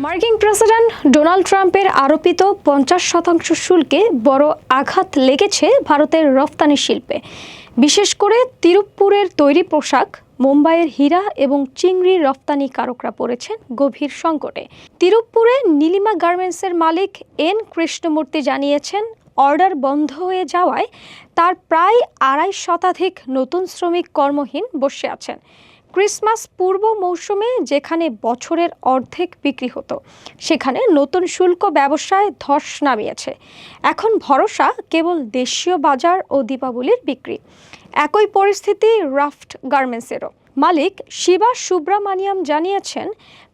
মার্কিন president Donald ট্রাম্পের আরোপিত পঞ্চাশ শতাংশ শুল্কে বড় আঘাত লেগেছে ভারতের রফতানি শিল্পে। বিশেষ করে তিরুপ্পুরের তৈরি পোশাক, মুম্বাইয়ের হীরা এবং চিংড়ি রপ্তানিকারকরা পড়েছেন গভীর সংকটে। তিরুপ্পুরে নীলিমা গার্মেন্টসের মালিক এন কৃষ্ণমূর্তি জানিয়েছেন, অর্ডার বন্ধ হয়ে যাওয়ায় তার প্রায় আড়াই শতাধিক নতুন শ্রমিক কর্মহীন বসে আছেন। ক্রিসমাস পূর্ব মৌসুমে যেখানে বছরের অর্ধেক বিক্রি হতো, সেখানে নতুন শুল্ক ব্যবসায় ধস নামিয়েছে। এখন ভরসা কেবল দেশীয় বাজার ও দীপাবলির বিক্রি। একই পরিস্থিতি রাফট গার্মেন্টসেরও। মালিক শিবা সুব্রামানিয়াম জানিয়েছেন,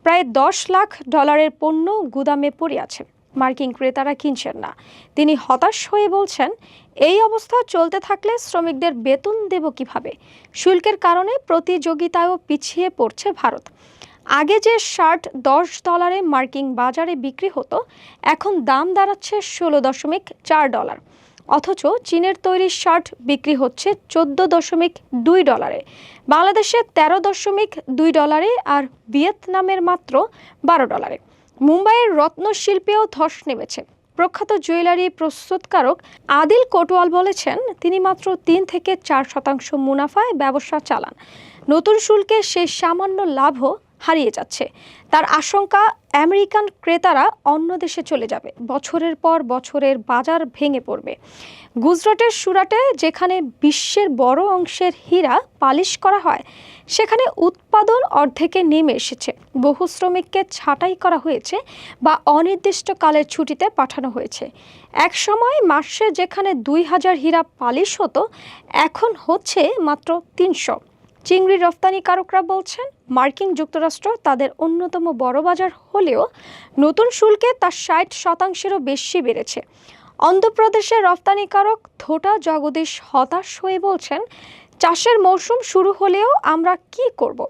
প্রায় দশ লাখ ডলারের পণ্য গুদামে পড়ে আছে। মার্কিন ক্রেতারা কিনছেন না। তিনি হতাশ হয়ে বলছেন, এই অবস্থা চলতে থাকলে শ্রমিকদের বেতন দেব কীভাবে? শুল্কের কারণে প্রতিযোগিতায়ও পিছিয়ে পড়ছে ভারত। আগে যে শার্ট দশ ডলারে মার্কিন বাজারে বিক্রি হতো, এখন দাম দাঁড়াচ্ছে ষোলো দশমিক চার ডলার। অথচ চীনের তৈরি শার্ট বিক্রি হচ্ছে চোদ্দ দশমিক দুই ডলারে। বাংলাদেশে তেরো দশমিক দুই ডলারে আর ভিয়েতনামের মাত্র বারো ডলারে। মুম্বাইয়ের রত্নশিল্পেও ধস নেমেছে। প্রখ্যাত জুয়েলারি প্রস্তুতকারক আদিল কোটওয়াল বলেছেন, তিনি মাত্র তিন থেকে চার শতাংশ মুনাফায় ব্যবসা চালান। নতুন শুল্কে সেই সামান্য লাভও হারিয়ে যাচ্ছে। তার আশঙ্কা, আমেরিকান ক্রেতারা অন্য দেশে চলে যাবে। বছরের পর বছরের বাজার ভেঙে পড়বে। গুজরাটের সুরাটে, যেখানে বিশ্বের বড় অংশের হীরা পালিশ করা হয় সেখানে উৎপাদন অর্ধেকে নেমে এসেছে। বহু শ্রমিককে ছাঁটাই করা হয়েছে বা অনির্দিষ্টকালের ছুটিতে পাঠানো হয়েছে। এক সময় মাসে যেখানে দুই হাজার হীরা পালিশ হতো, এখন হচ্ছে মাত্র তিনশো। চিংড়ি রপ্তানিকারকরা বলছেন, মার্কিন যুক্তরাষ্ট্র তাদের অন্যতম বড় বাজার হলেও নতুন শুল্কে তার ষাট শতাংশেরও বেশি বেড়েছে। অন্ধ্রপ্রদেশের রপ্তানিকারক থোটা জগদীশ হতাশ হয়ে বলছেন চাষের মৌসুম শুরু হলেও আমরা কি করব?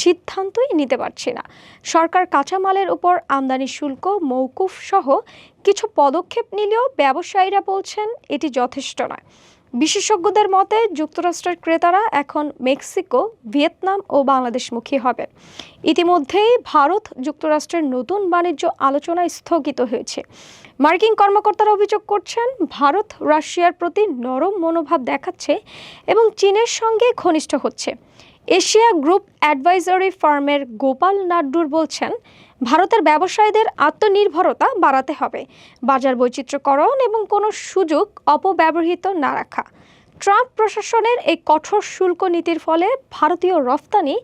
সিদ্ধান্তই নিতে পারছি না। সরকার কাঁচামালের উপর আমদানি শুল্ক, মৌকুফ সহ কিছু পদক্ষেপ নিলেও ব্যবসায়ীরা বলছেন এটি যথেষ্ট নয়। বিশেষজ্ঞদের মতে যুক্তরাষ্ট্রের ক্রেতারা এখন মেক্সিকো, ভিয়েতনাম ও বাংলাদেশমুখী হবেন। ইতিমধ্যেই ভারত যুক্তরাষ্ট্রের নতুন বাণিজ্য আলোচনা স্থগিত হয়েছে। মার্কিন কর্মকর্তারা অভিযোগ করছেন, ভারত রাশিয়ার প্রতি নরম মনোভাব দেখাচ্ছে এবং চীনের সঙ্গে ঘনিষ্ঠ হচ্ছে। এশিয়া গ্রুপ অ্যাডভাইজারি ফার্মের গোপাল নাড্ডুর বলছেন, ভারতের ব্যবসায়ীদের আত্মনির্ভরতা বাড়াতে হবে। বাজার বৈচিত্র্যকরণ এবং কোনো সুযোগ অপব্যবহৃত না রাখা। ট্রাম্প প্রশাসনের এই কঠোর শুল্ক নীতির ফলে ভারতীয় রফতানি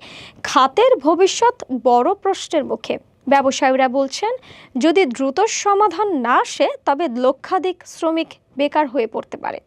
খাতের ভবিষ্যৎ বড় প্রশ্নের মুখে। ব্যবসায়ীরা বলছেন, যদি দ্রুত সমাধান না আসে, তবে লক্ষাধিক শ্রমিক বেকার হয়ে পড়তে পারে।